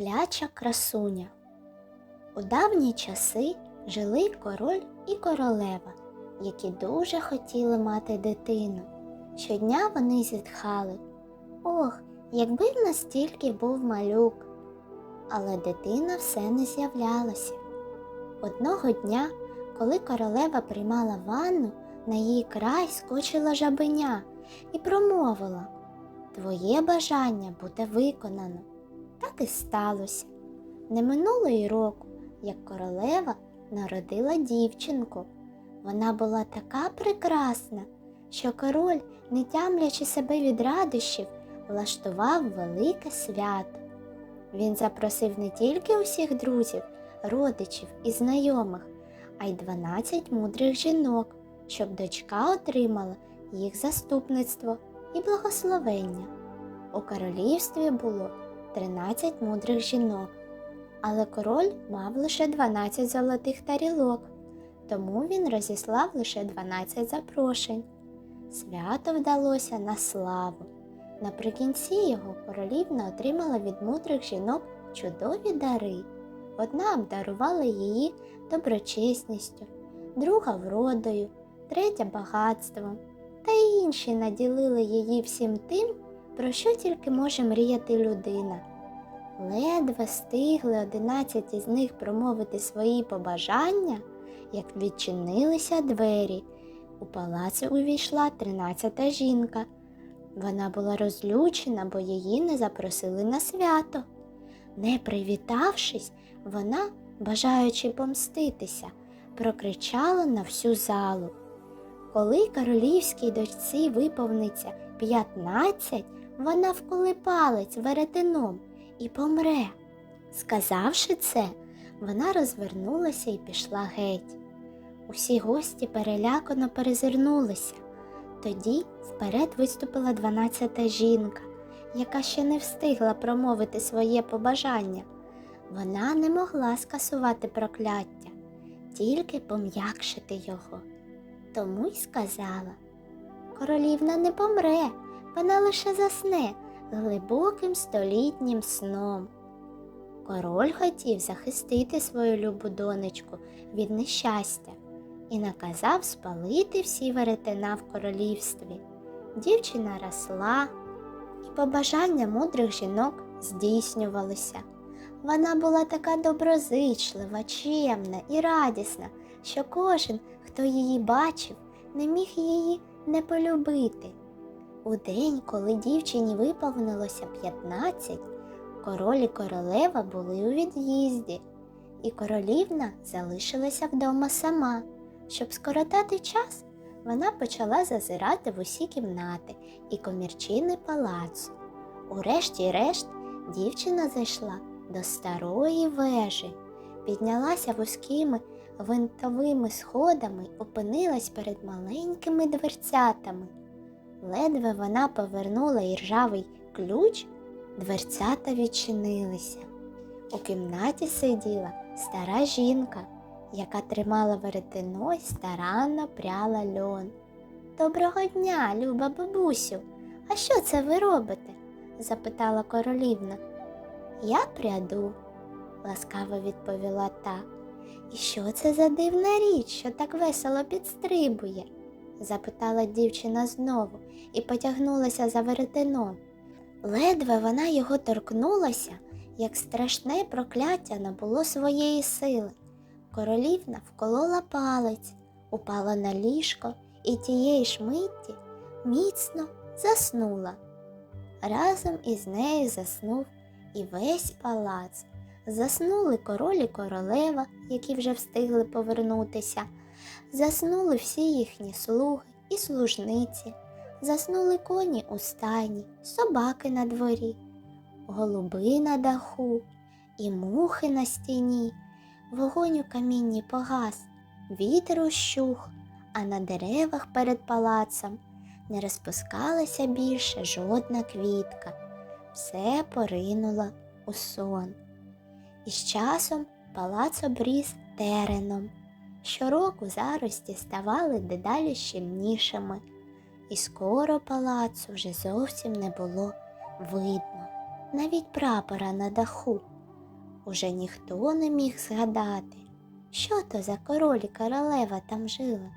Спляча красуня. У давні часи жили король і королева, які дуже хотіли мати дитину. Щодня вони зітхали. Ох, якби в нас тільки був малюк. Але дитина все не з'являлася. Одного дня, коли королева приймала ванну, на її край скочила жабеня і промовила Твоє бажання буде виконано. Так і сталося. Не минуло й року, як королева народила дівчинку. Вона була така прекрасна, що король, не тямлячи себе від радощів, влаштував велике свято. Він запросив не тільки усіх друзів, родичів і знайомих, а й 12 мудрих жінок, щоб дочка отримала їх заступництво і благословення. У королівстві було 13 мудрих жінок, але король мав лише 12 золотих тарілок, тому він розіслав лише 12 запрошень. Свято вдалося на славу. Наприкінці його королівна отримала від мудрих жінок чудові дари. Одна обдарувала її доброчесністю, друга вродою, третя багатством, та й інші наділили її всім тим, про що тільки може мріяти людина. Ледве встигли одинадцять із них промовити свої побажання, як відчинилися двері. У палац увійшла тринадцята жінка. Вона була розлючена, бо її не запросили на свято. Не привітавшись, вона, бажаючи помститися, прокричала на всю залу. Коли королівській дочці виповниться п'ятнадцять, вона вколи палець веретеном і помре. Сказавши це, вона розвернулася і пішла геть. Усі гості перелякано перезирнулися. Тоді вперед виступила дванадцята жінка, яка ще не встигла промовити своє побажання. Вона не могла скасувати прокляття, тільки пом'якшити його. Тому й сказала Королівна не помре, вона лише засне глибоким столітнім сном. Король хотів захистити свою любу донечку від нещастя і наказав спалити всі веретена в королівстві. Дівчина росла, і побажання мудрих жінок здійснювалися. Вона була така доброзичлива, чемна і радісна, що кожен, хто її бачив, не міг її не полюбити. У день, коли дівчині виповнилося 15, король і королева були у від'їзді, і королівна залишилася вдома сама. Щоб скоротати час, вона почала зазирати в усі кімнати і комірчини палацу. Урешті-решт дівчина зайшла до старої вежі, піднялася вузькими винтовими сходами опинилась перед маленькими дверцятами. Ледве вона повернула іржавий ключ, дверцята відчинилися. У кімнаті сиділа стара жінка, яка тримала веретено й старанно пряла льон. Доброго дня, люба бабусю. А що це ви робите? запитала королівна. Я пряду, ласкаво відповіла та. І що це за дивна річ, що так весело підстрибує? Запитала дівчина знову і потягнулася за веретеном. Ледве вона його торкнулася, як страшне прокляття набуло своєї сили. Королівна вколола палець, упала на ліжко і тієї ж митті міцно заснула. Разом із нею заснув і весь палац. Заснули король і королева, які вже встигли повернутися. Заснули всі їхні слуги і служниці, заснули коні у стайні, собаки на дворі, голуби на даху і мухи на стіні. Вогонь у камінні погас, вітер ущух, а на деревах перед палацом не розпускалася більше жодна квітка. Все поринуло у сон. І з часом палац обріс тереном. Щороку зарості ставали дедалі щільнішими, і скоро палацу вже зовсім не було видно, навіть прапора на даху. Уже ніхто не міг згадати, що то за король і королева там жили.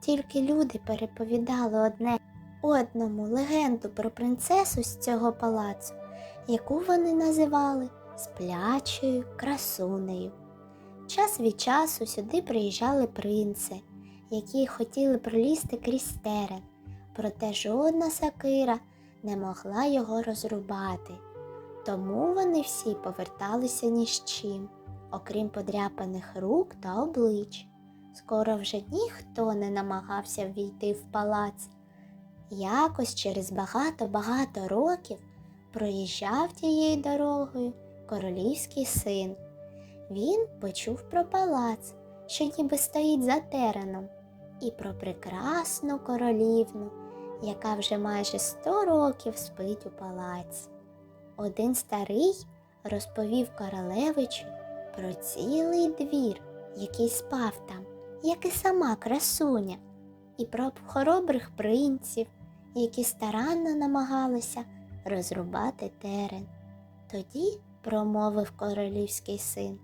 Тільки люди переповідали одне одному легенду про принцесу з цього палацу, яку вони називали сплячою красунею. Час від часу сюди приїжджали принци, які хотіли пролізти крізь терен, проте жодна сакира не могла його розрубати. Тому вони всі поверталися ні з чим, окрім подряпаних рук та облич. Скоро вже ніхто не намагався ввійти в палац. Якось через багато-багато років проїжджав тією дорогою королівський син. Він почув про палац, що ніби стоїть за тереном, і про прекрасну королівну, яка вже майже сто років спить у палаці. Один старий розповів королевичу про цілий двір, який спав там, як і сама красуня, і про хоробрих принців, які старанно намагалися розрубати терен. Тоді промовив королівський син.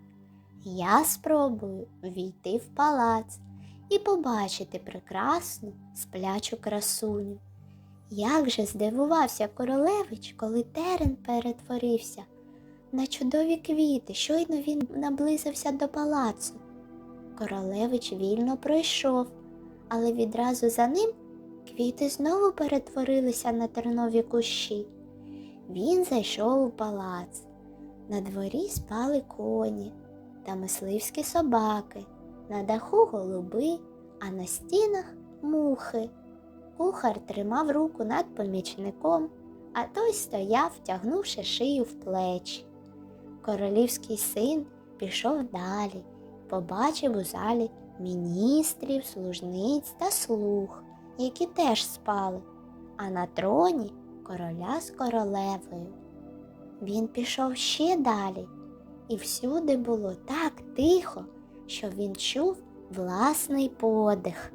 Я спробую війти в палац і побачити прекрасну сплячу красуню. Як же здивувався королевич, коли терен перетворився на чудові квіти, щойно він наблизився до палацу. Королевич вільно пройшов, але відразу за ним квіти знову перетворилися на тернові кущі. Він зайшов у палац. На дворі спали коні та мисливські собаки, на даху голуби, а на стінах мухи. Кухар тримав руку над помічником, а той стояв, втягнувши шию в плечі. Королівський син пішов далі, побачив у залі міністрів, служниць та слуг, які теж спали, а на троні короля з королевою. Він пішов ще далі, і всюди було так тихо, що він чув власний подих.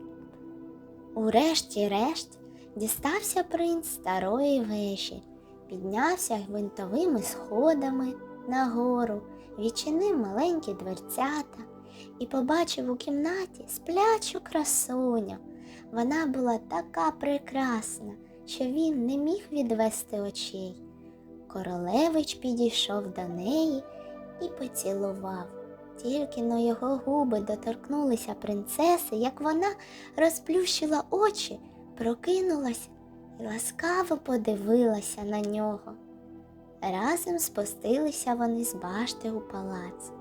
Урешті-решт дістався принц старої вежі, піднявся гвинтовими сходами нагору, відчинив маленькі дверцята і побачив у кімнаті сплячу красуню. Вона була така прекрасна, що він не міг відвести очей. Королевич підійшов до неї і поцілував. Тільки но його губи доторкнулися принцеси, як вона розплющила очі, прокинулась і ласкаво подивилася на нього. Разом спустилися вони з башти у палац.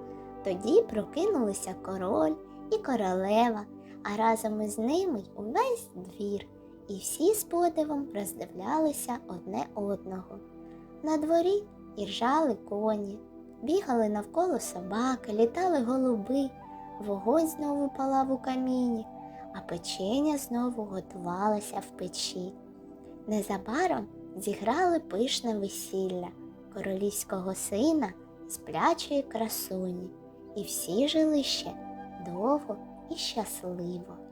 Тоді прокинулися король і королева, а разом із ними й увесь двір, і всі з подивом роздивлялися одне одного. На дворі іржали коні, бігали навколо собаки, літали голуби, вогонь знову палав у каміні, а печеня знову готувалася в печі. Незабаром зіграли пишне весілля королівського сина і сплячої красуні, і всі жили ще довго і щасливо.